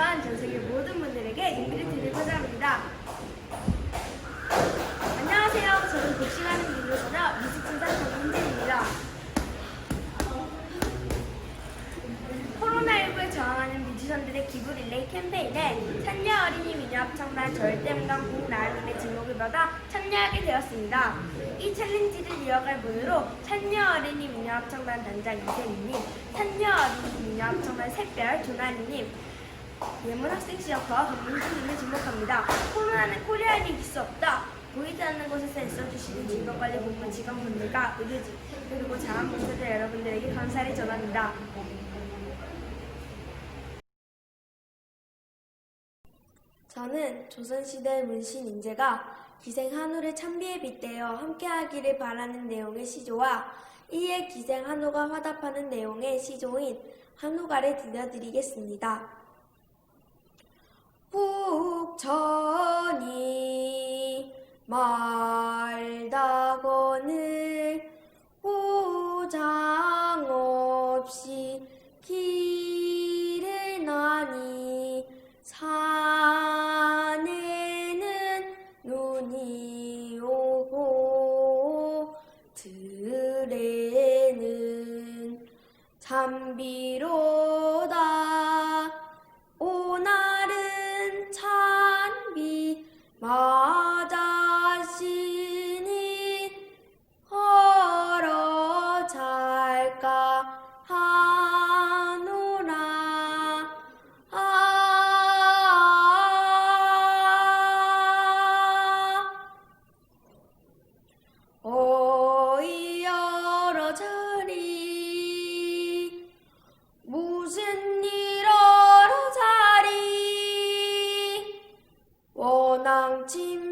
전 전세계 모든 분들에게 준비를 드리고자 합니다. 안녕하세요. 저는 복싱하는 민로소녀 미스춘산 정민진입니다. 코로나19에 저항하는 뮤지션들의 기부 릴레이 캠페인에 찬녀 어린이 미녀 합창단 절대음감 국나을님의 지목을 받아 참여하게 되었습니다. 이 챌린지를 이어갈 분으로 찬녀 어린이 미녀 합창단 단장 이세민님, 찬녀 어린이 미녀 합창단 샛별 조나리님, 예문 학생 시어커 김민수님을 지목합니다. 코로나는 코리아에 이길 수 없다. 보이지 않는 곳에서 애써주시는 질병관리본부 직원분들과 의료진 그리고 자원봉사자 여러분들에게 감사를 전합니다. 저는 조선시대 문신 인재가 기생 한우를 찬비에 빗대어 함께하기를 바라는 내용의 시조와 이에 기생 한우가 화답하는 내용의 시조인 한우가를 들려드리겠습니다. 북천이 말다거늘 보장 없이 길을 나니 산에는 눈이 오고 들에는 잠비로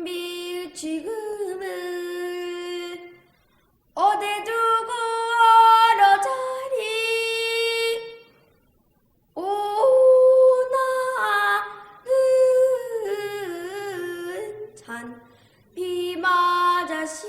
비 지금을 어디 두고 여러 자리? 오나는 찬비 맞아시